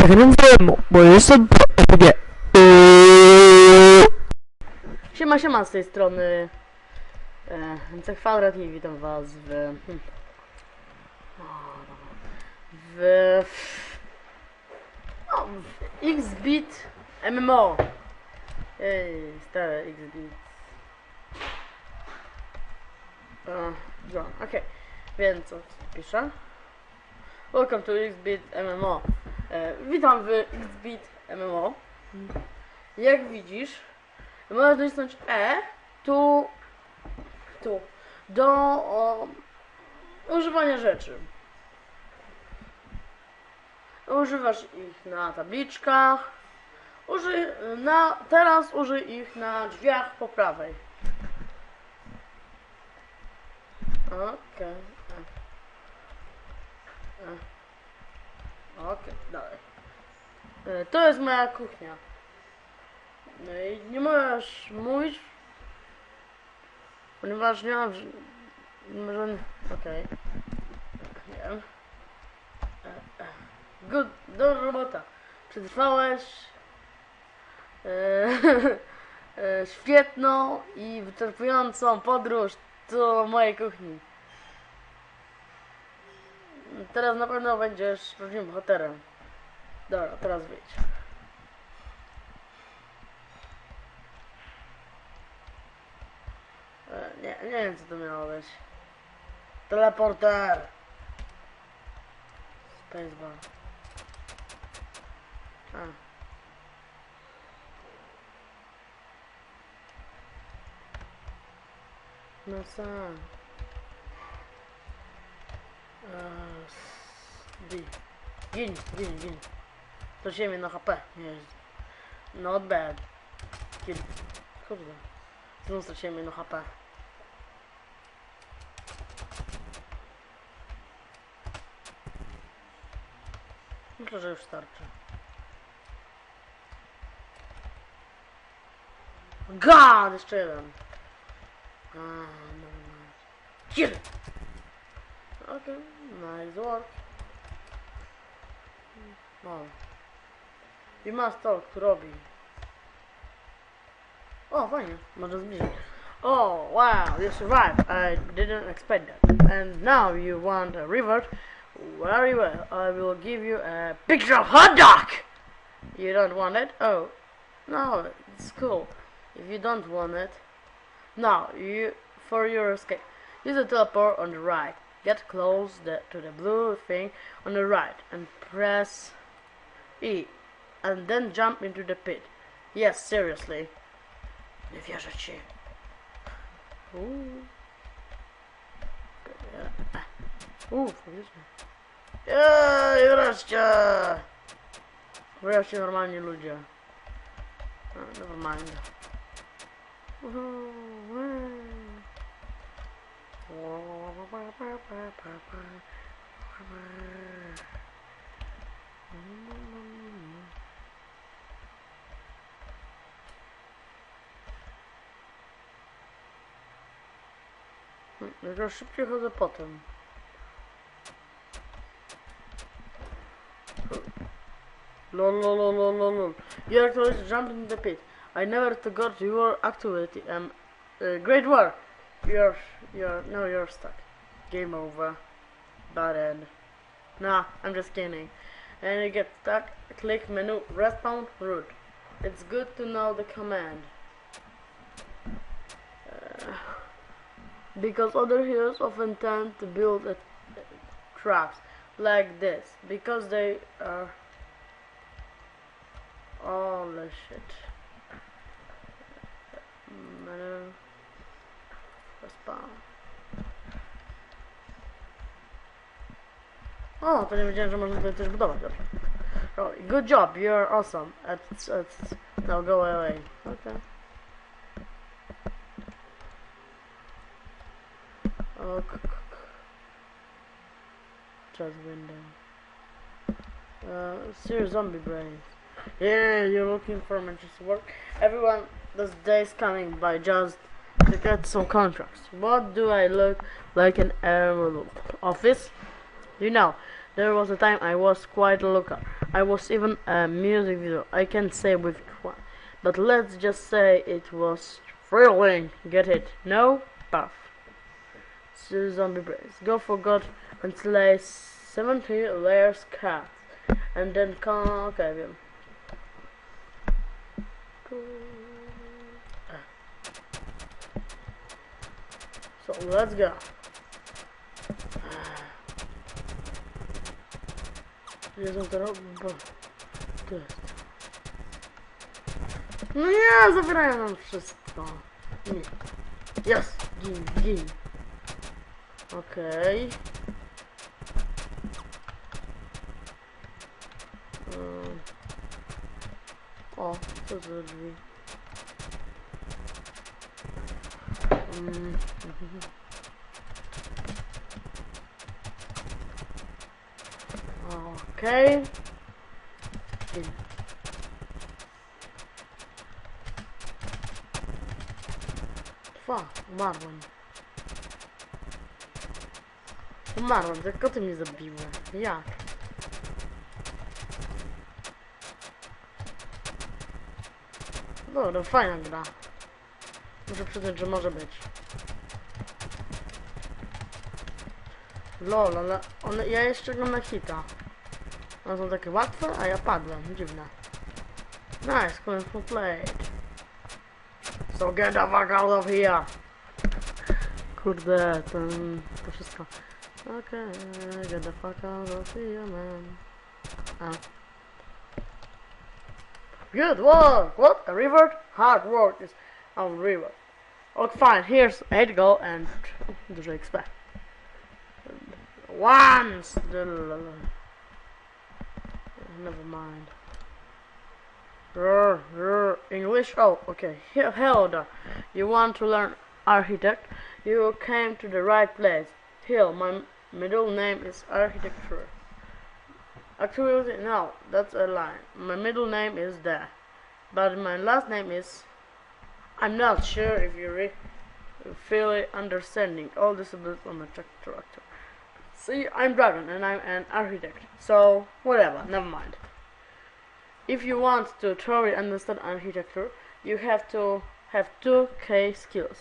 zagram temu, bo jestem pewnie. Siema, siema z tej strony. E, Kwadrat i witam was w... dobra. W... O, w Xbit MMO. Ej, stare Xbit. E, no, okej. Więc co piszę? Welcome to Xbit MMO. E, witam w Xbit MMO. Jak widzisz, możesz nacisnąć E tu, tu do o, używania rzeczy. Używasz ich na tabliczkach. Użyj, na, teraz użyj ich na drzwiach po prawej. Okej. E. Okej, dalej. E, To jest moja kuchnia. No i nie możesz mówić, ponieważ nie mam... żadnych... Okej. Nie wiem. E, e. Good, dobra robota. Przetrwałeś świetną i wyczerpującą podróż do mojej kuchni. Teraz na pewno będziesz prawdziwym bohaterem. Dobra, teraz wyjdź. E, nie, nie wiem co to miało być. Teleporter! Spacebar. A. No co? Gin. Gin, gin, gin. To ziemię na HP. Jest. Not bad. Kill. Kurde. Znów straciłem jedno HP. Myślę, że już starczy. God! Jeszcze jeden. A, no, no. Okay, nice work. No. I must talk to Robbie. O, oh, fajnie, może zbliżyć. Oh, wow, you survived. I didn't expect that. And now you want a reward? Very well, I will give you a picture of hot dog! You don't want it? Oh, no, it's cool. If you don't want it, now you for your escape. Use the teleport on the right. Get close the, to the blue thing on the right and press E, and then jump into the pit. Yes, seriously. Nie wierzę ci. Uuu. Uuu. Jej, wreszcie! Wreszcie normalni ludzie. Never mind. Mm, Dużo szybciej chodzę potem. No, no, no, no, no, no. You are always jumping the pit. I never forgot your activity. Um, uh, great work. Yours you're no you're stuck. Game over. Bad end. Nah, I'm just kidding. And you get stuck. Click menu respawn root. It's good to know the command. Uh, because other heroes often tend to build a, traps like this because they are holy shit menu respawn to nie wiedziałem że można tutaj coś budować good job you're awesome now go away okay Oh, c- c- c- Just window. Uh, serious zombie brains. Yeah, you're looking for Manchester work. Everyone, this day is coming by just to get some contracts. What do I look like in a office? You know, there was a time I was quite a looker. I was even a music video. I can't say with qu- but let's just say it was thrilling. Get it? No? Puff. So zombie brains. Go for God and slay 70 layers cat. And then conquer Okay, wiem. Ah. So let's go. Jezu, to robię, bo... To. No nie, zabierają nam wszystko. Nie. Jest! Gin, gin. Okej. O, co za drzwi? Mm, Okej. Gin. Dwa, umarłem. Umarłem, tylko ty mnie zabiły. Jak? Dobra, fajna gra. Muszę przyznać, że może być. Lol, ale one, ja jeszcze gram na hita. One są takie łatwe, a ja padłem. Dziwne. Nice, full played. So get the fuck out of here. Kurde, ten, to wszystko. Okay, get the fuck out of here, man. A. Good work! What? A river? Hard work is on river. Okay, fine. Here's 8 goal and dużo XP. Once! Never mind. English? Oh, okay. Hello. You want to learn architect? You came to the right place. Hill, my middle name is architecture. Actually, no, that's a lie. My middle name is there. But my last name is... I'm not sure if you re- feel understanding. All this about on the. See, I'm Dragon and I'm an architect. So, whatever, never mind. If you want to thoroughly understand architecture, you have to have two key skills.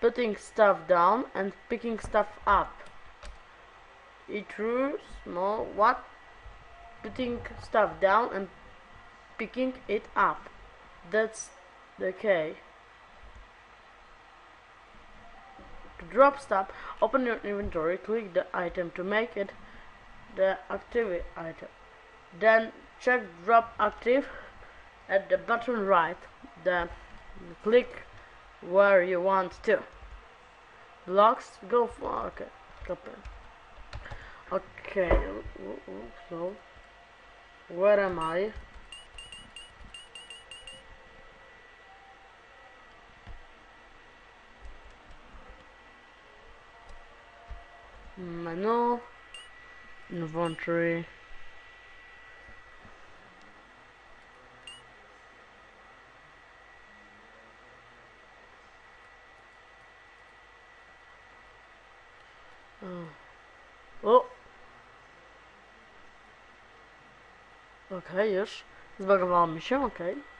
Putting stuff down and picking stuff up. It true, small, what? Putting stuff down and picking it up. That's the key. To drop stuff, open your inventory, click the item to make it the active item. Then check drop active at the bottom right. Then click where you want to. Blocks go for okay. Copy. Okay. So where am I? Menu. Inventory. O! Okej, już. Zbagowało mi się, okej. Dobra,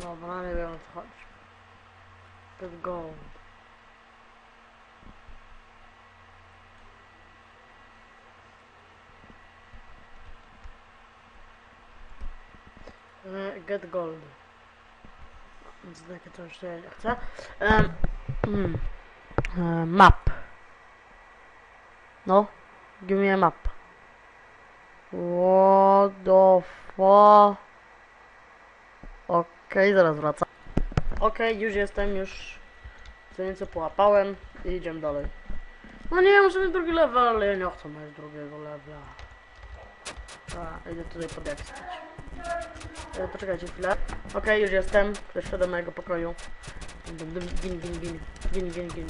No, but not even touch. the gold. Uh, Get gold. Um, mm, uh, map. No, give me a map. What the fuck? Okay. Okej, zaraz wracam. Okej, już jestem, już co nieco połapałem i idziemy dalej. No nie, muszę mieć drugi level, ale ja nie chcę mieć drugiego levela. A, idę tutaj podekstać. E, poczekajcie chwilę. Okej, już jestem. Doszedłem do mojego pokoju. Gin, gin, gin. Gin, gin, gin.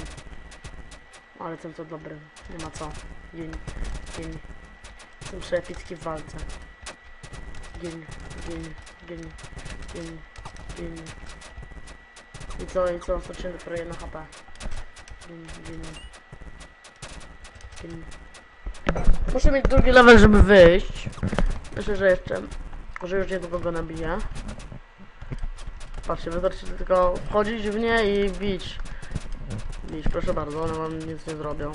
Ale jestem to dobry. Nie ma co. Gin, gin. Jestem przeepicki w walce. Gin, gin, gin, gin. I co, i co? Straciłem dopiero jedno HP. Muszę mieć drugi level, żeby wyjść. Myślę, że jeszcze, że już niedługo go nabiję. Patrzcie, wystarczy tylko wchodzić w nie i bić. Bić, proszę bardzo, one wam nic nie zrobią.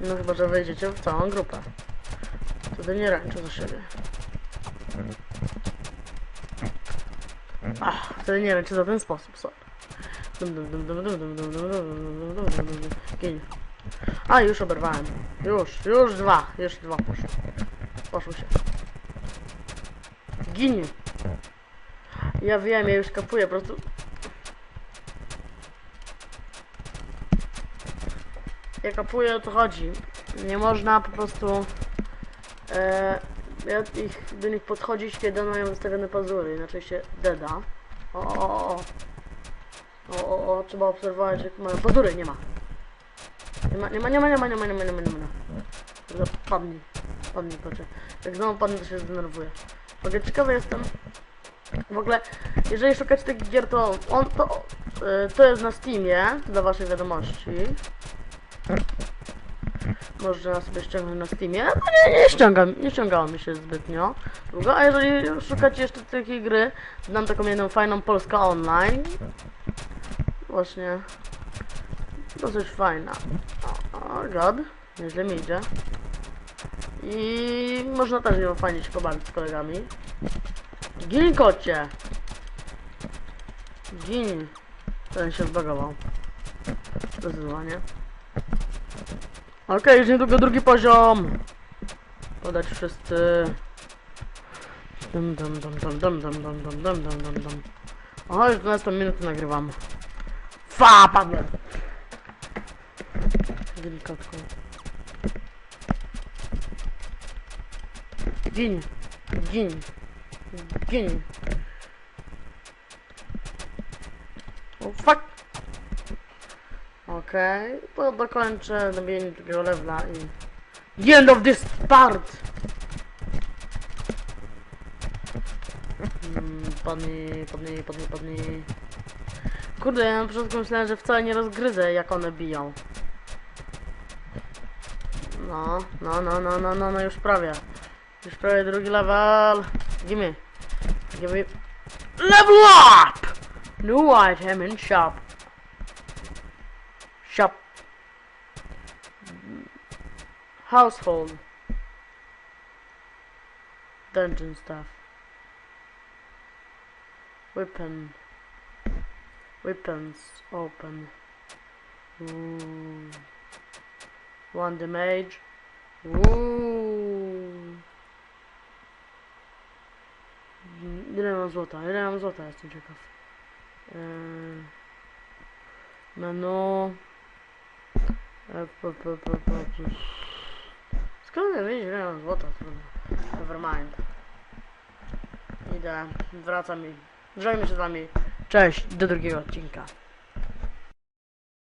No chyba, że wejdziecie w całą grupę. Wtedy nie ręczę za siebie. wtedy nie wiem, czy za ten sposób sobie. Gin. A, już oberwałem. Już, już dwa, już dwa poszło. Poszło się. Gin. Ja wiem, ja już kapuję, po prostu... Jak kapuję, o to chodzi. Nie można po prostu... E, ja ich, do nich podchodzić, kiedy mają wystawione pazury, inaczej się deda. O, o, o, o. O, trzeba obserwować, jak mają pazury, nie ma. Nie ma, nie ma, nie ma, nie ma, nie ma, nie ma, nie ma, nie ma. Dobra, Padnij, padnij, proszę. Jak znowu padnę, to się zdenerwuję. Ogóle ciekawy jestem. W ogóle, jeżeli szukacie tych gier, to on, to, y, to jest na Steamie, dla waszej wiadomości. Można sobie ściągnąć na Steamie. No nie, ściągam, nie ściągało mi się zbytnio długo. A jeżeli szukacie jeszcze takiej gry, znam taką jedną fajną Polska Online. Właśnie. Dosyć fajna. O, o god, nieźle mi idzie. I można też ją fajnie się pobawić z kolegami. Gin kocie! Gin! Ten się zbagował. Zdecydowanie. Okej, już niedługo drugi poziom! Podać wszyscy. Dum dum dum dum dum dum dum dum dum dum dum dum. O, już 12 minut nagrywam. Fa, padłem! Delikatką. Gin. Gin. Gin. O fuck. Okej, to dokończę dobienie drugiego levela i... End of this part! Mm, Padnij, padnij, padnij, padnij. Kurde, ja na początku myślałem, że wcale nie rozgryzę jak one biją. No, no, no, no, no, no, no, już prawie. Już prawie drugi level. Gimme. Gimme. Level up! New item in shop. Shop. Household. Dungeon stuff. Weapon. Weapons open. Ooh. One damage. Uuu. Ile mam złota? Ile mam złota? Jestem ciekaw. Eee, menu. E, Skąd wyjść w złota? Nevermind. Idę, wracam i żegnam się z wami. Cześć, do drugiego odcinka.